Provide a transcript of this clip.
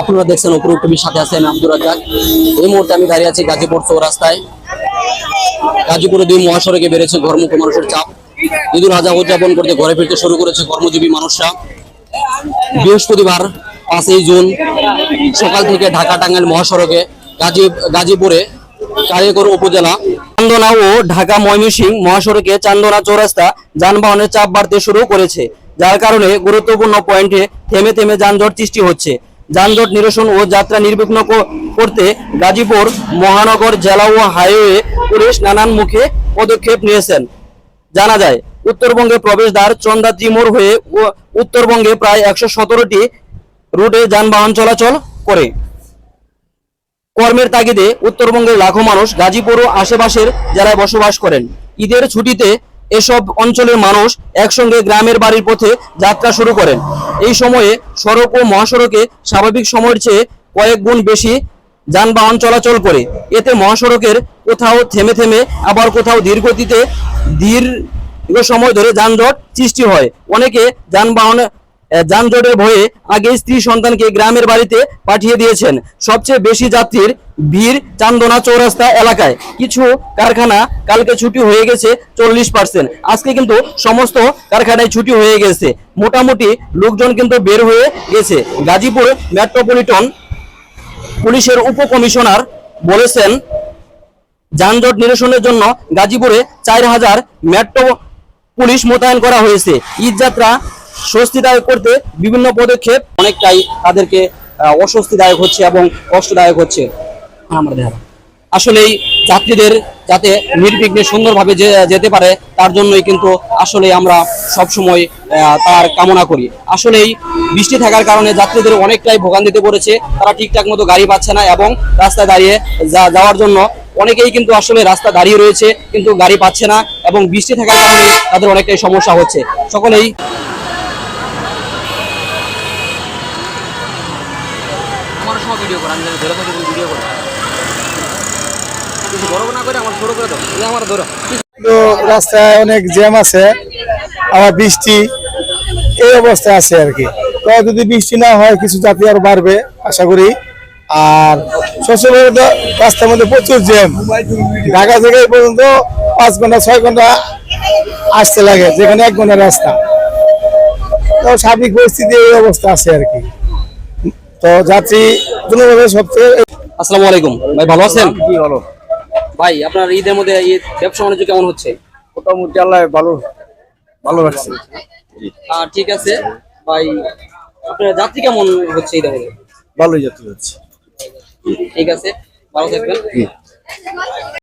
আপনারা দেখছেন উপর টিভির সাথে আছেন আব্দুর রাজ্জাক। এই মুহূর্তে আমি দাঁড়িয়ে আছি গাজীপুর চৌরাস্তায়। গাজীপুরে দুই মহাসড়কে বেড়েছে ঘরমুখী মানুষের চাপ। ঈদুল আজহা উদযাপন করতে ঘরে ফিরতে শুরু করেছে কর্মজীবী মানুষরা। বৃহস্পতিবার পাঁচই জুন সকাল থেকে ঢাকা টাঙ্গাইল মহাসড়কে গাজী গাজীপুরে কারিগর উপজেলা চান্দনা ও ঢাকা ময়মনসিংহ মহাসড়কে চান্দনা চৌরাস্তা যানবাহনের চাপ বাড়তে শুরু করেছে। যার কারণে গুরুত্বপূর্ণ পয়েন্টে থেমে থেমে যানজট সৃষ্টি হচ্ছে। যানজট নিরসন ও যাত্রা নির্বিঘ্ন করতে গাজীপুর মহানগর জেলা ও হাইওয়ে পুলিশ নানান মুখে পদক্ষেপ নিয়েছেন। জানা যায়, উত্তরবঙ্গে প্রবেশদ্বার চন্দাদ্রি মোড় হয়ে উত্তরবঙ্গে প্রায় একশো সতেরোটি রুটে যানবাহন চলাচল করে। কর্মের তাগিদে উত্তরবঙ্গের লাখো মানুষ গাজীপুর ও আশেপাশের জেলায় বসবাস করেন। ঈদের ছুটিতে এসব অঞ্চলের মানুষ একসঙ্গে গ্রামের বাড়ির পথে যাত্রা শুরু করেন। এই সময়ে সড়ক ও মহাসড়কে স্বাভাবিক সময়ের চেয়ে কয়েক গুণ বেশি যানবাহন চলাচল করে। এতে মহাসড়কের কোথাও থেমে থেমে, আবার কোথাও ধীরগতিতে, দীর্ঘ সময় ধরে যানজট সৃষ্টি হয়। অনেকে যানবাহন যানজটের ভয়ে আগে স্ত্রী সন্তানকে গ্রামের বাড়িতে পাঠিয়ে দিয়েছেন। সবচেয়ে বেশি যাত্রীর ভিড় চান্দনা চৌরাস্তা এলাকায়। কিছু কারখানা কালকে ছুটি হয়ে গেছে চল্লিশ পার্সেন্ট আজকে কিন্তু সমস্ত কারখানায় ছুটি হয়ে গেছে। মোটামুটি লোকজন কিন্তু বের হয়ে গেছে। গাজীপুর মেট্রোপলিটন পুলিশের উপকমিশনার বলেছেন, যানজট নিরসনের জন্য গাজীপুরে চার হাজার মেট্রো পুলিশ মোতায়েন করা হয়েছে। ঈদ যাত্রা স্বস্তিদায়ক করতে বিভিন্ন পদক্ষেপ অনেকটাই তাদেরকে অস্বস্তিদায়ক হচ্ছে এবং কষ্টদায়ক হচ্ছে। আমরা দেখা আসলেই যাত্রীদের যাতে নির্বিঘ্নে সুন্দরভাবে যেতে পারে, তার জন্যই কিন্তু আসলে আমরা সব সময় তার কামনা করি। আসলেই বৃষ্টি থাকার কারণে যাত্রীদের অনেকটাই ভোগান্তিতে পড়েছে। তারা ঠিকঠাক মতো গাড়ি পাচ্ছে না এবং রাস্তায় দাঁড়িয়ে যা- যাওয়ার জন্য অনেকেই কিন্তু আসলে রাস্তা দাঁড়িয়ে রয়েছে, কিন্তু গাড়ি পাচ্ছে না এবং বৃষ্টি থাকার কারণে তাদের অনেকটাই সমস্যা হচ্ছে। সকলেই আমার সব ভিডিও করা, আমি ধরে থাকি ভিডিও করা। কিছু বড় না করে আমার ছোট করে দাও আমার ধরো। তো রাস্তায় অনেক জ্যাম আছে, আবার বৃষ্টি, এই অবস্থা আছে আর কি। তো যদি বৃষ্টি না হয়, কিছু যাত্রী আরও বাড়বে, আশা করি। আর সবসময় রাস্তার মধ্যে প্রচুর জ্যাম। ঢাকা থেকে এই পর্যন্ত পাঁচ ঘণ্টা, ছয় ঘণ্টা আসতে লাগে, যেখানে এক ঘণ্টা রাস্তা। তো স্বাভাবিক পরিস্থিতি এই অবস্থা আছে আর কি। তো যাচ্ছি কোনোভাবে সবচেয়ে আসসালামু আলাইকুম। ভাই ভালো আছেন? কি ভালো। ভাই আপনার ঈদের মধ্যে ঈদ ব্যবসা বাণিজ্য কেমন হচ্ছে? মোটামুটি আল্লাহ ভালো ভালো লাগছে ঠিক আছে ভাই আপনার যাত্রী কেমন হচ্ছে ঈদের মধ্যে? ভালোই যাত্রী হচ্ছে। ঠিক আছে ভালো থাকবেন।